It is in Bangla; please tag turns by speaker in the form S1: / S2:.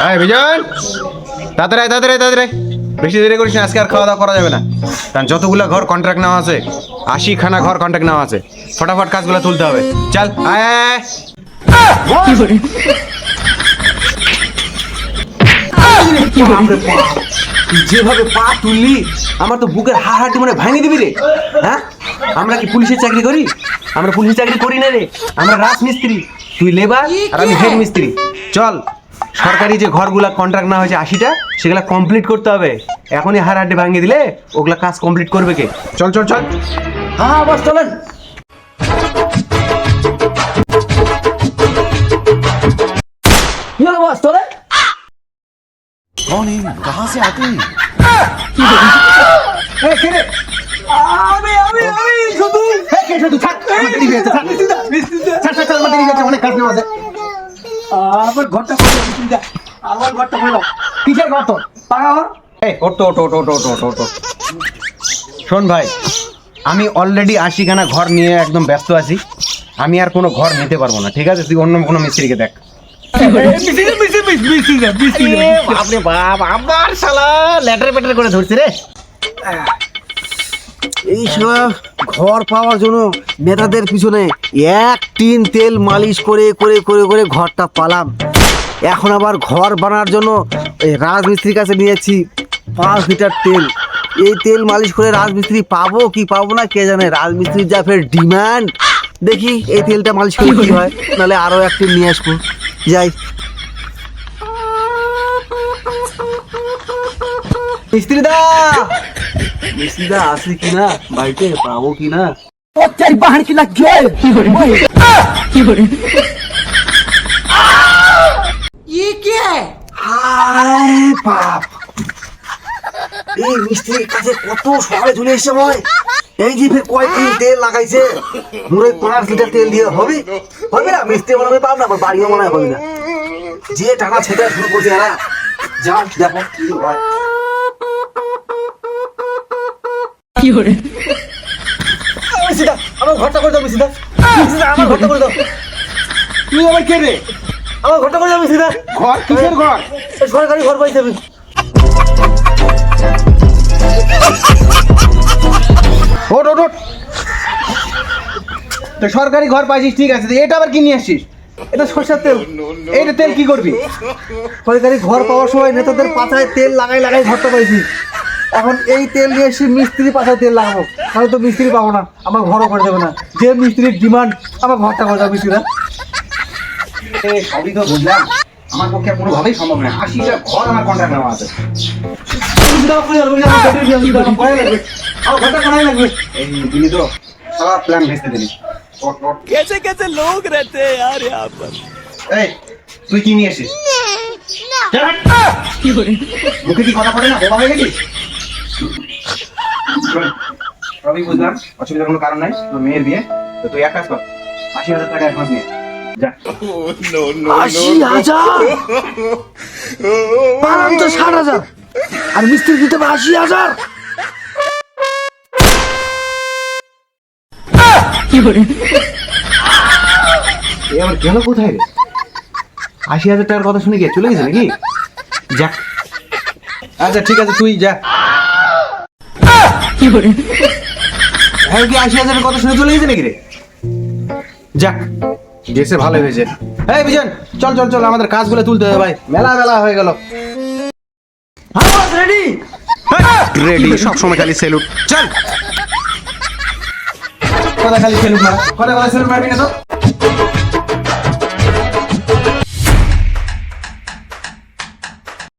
S1: হ্যাঁ বিজন তাড়াতাড়ি আয়, তাড়াতাড়ি তাড়াতাড়ি বেশি দেরি করিস না আজকে আর খাওয়া দাওয়া করা যাবে না। কারণ যতগুলো ঘর কন্ট্রাক্ট নেওয়া আছে আশি খানা ঘর কন্ট্রাক্ট নেওয়া আছে ফটাফট কাজগুলো তুলতে হবে। চল আয় আয়, আয়।
S2: তুই যেভাবে পা তুললি আমার তো বুকের হাড় হাড়টি মানে ভাঙিয়ে দিবি রে। হ্যাঁ? আমরা কি পুলিশের চাকরি করি? আমরা পুলিশের চাকরি করি না রে। আমরা রাজমিস্ত্রি তুই লেবার আর আমি হেড মিস্ত্রি। চল। সরকারি যে ঘরগুলা কন্ট্রাক্ট না হয়েছে আশিটা সেগুলা কমপ্লিট করতে হবে। এখনই হাড় হাড্ডি ভাঙিয়ে দিলে ওগুলা কাজ কমপ্লিট করবে কে? চল চল চল। হ্যাঁ বাস চলেন। কি হলো বাস চলে আমি আমি আমি শুধু। কে শুধু থাক। আমার দেরি হয়েছে থাক। থাক থাক থাক, আমার দেরি হয়েছে অনেক কাজ নেওয়া আছে। আমার ঘরটা করে আমার ঘরটা করে কিসের ঘর তোর? পাকা ঘর?
S1: এই ওটো ওটো ওটো ওটো ওটো ওটো ওটো শোন ভাই আমি অলরেডি আশি খানা ঘর নিয়ে একদম ব্যস্ত আছি। আমি আর কোনো ঘর নিতে পারব না ঠিক আছে? তুই অন্য কোনো মিস্ত্রিকে দেখ।
S2: আপনি বাপ আবার শালা লেটার পেটার করে ধরছি রে। এই সব ঘর পাওয়ার জন্য নেতাদের পিছনে এক টিন তেল মালিশ করে করে করে করে ঘরটা পালাম। এখন আবার ঘর বানার জন্য রাজমিস্ত্রির কাছে নিয়েছি পাঁচ লিটার তেল। এই তেল মালিশ করে রাজমিস্ত্রি পাবো কি পাবো না কে জানে, রাজমিস্ত্রির যা ফের ডিমান্ড। দেখি এই তেলটা মালিশ করে কি হয় নাহলে আরও এক টিন নিয়ে আসব। যাই। মিস্ত্রি মেসিদা আসে কিনা? বাড়িতে পাবো কিনা? চার বাহান কি লাগছে কি করে কি করে ই কে? হায় বাপ। এই মিস্ত্রির কাছে কত সকালে চলে এসে ভাই। এই জিপে কয়েকদিন তেল লাগাইছে। মুড়ে পাঁচ লিটার তেল দিয়ে হবে। হবে না মিস্ত্রি মনে হবে পাব না বাড়িও মনে হবে না। যে টাকা ছেটা শুরু করছে এরা দেখো কি হয়। আমার ঘরটা করে দাও আমার ঘরটা করে দাও। তুই আমার কে রে? আমার ঘরটা করে দাও
S1: ঘর? কিসের ঘর?
S2: সরকারি ঘর পাইছে আমি।
S1: ওট ওট ওট তো সরকারি ঘর পাইছিস ঠিক আছে। এটা আবার কি নিয়ে আসছিস?
S2: এটা সরষের তেল।
S1: এইটা তেল কি করবি?
S2: সরকারি ঘর পাওয়ার সময় নেতাদের পাতায় তেল লাগাই লাগাই ঘরটা পাইছি। এখন এই তেল নিয়ে এসে মিস্ত্রি পাছায় তেল লাগাবো তাহলে তো মিস্ত্রি পাবো না আমার ঘরও করে দেবে না যে মিস্ত্রির ডিমান্ড আমার ঘরটা করে দেবে মিস্ত্রিরা
S1: এ, সবই তো বুঝলাম আমার পক্ষে আর কোনোভাবেই সম্ভব না আশিটা ঘর আমার কন্ট্রাক্ট নেওয়া আছে
S2: মিস্ত্রিরা করে দেবে, আমার ঘরটা দিয়ে দিবে, আমার ঘরে লাগবে আমার ঘরটা করাই লাগবে
S1: এই দিলি তো সবার প্ল্যান ভেস্তে দিলি ওট ওট
S3: कैसे कैसे लोग रहते हैं यार यहाँ पर
S1: এই তুই কি নিয়ে এসেছিস মুখে কি কথা পড়ে না বোবা হয়ে গেছিস শোন, সবই বুঝলাম অসুবিধার কোনো কারণ নাই তোর মেয়ের বিয়ে তো তুই এক কাজ কর আশি হাজার টাকা অ্যাডভান্স নিয়ে যা।
S2: আশি হাজার? পালাম তো ষাট হাজার। আর মিস্ত্রি দিতে হবে আশি হাজার।
S1: এ আবার গেল কোথায় রে? আশি হাজার টাকার কথা শুনে গিয়ে চলে গেছে নাকি? যা আচ্ছা ঠিক আছে তুই যা। হ্যাঁ কি আশি হাজারের কথা শুনে চলে গেছে নাকি রে? যাক গেছে ভালো হয়েছে। এই বিজন চল চল চল আমাদের কাজগুলো তুলতে হবে ভাই। মেলা মেলা হয়ে গেল।
S2: রেডি
S1: রেডি সব সময় খালি সেলুট চল। কথা খালি সেলুট মার কথা খালি সেলুট মারবি না তো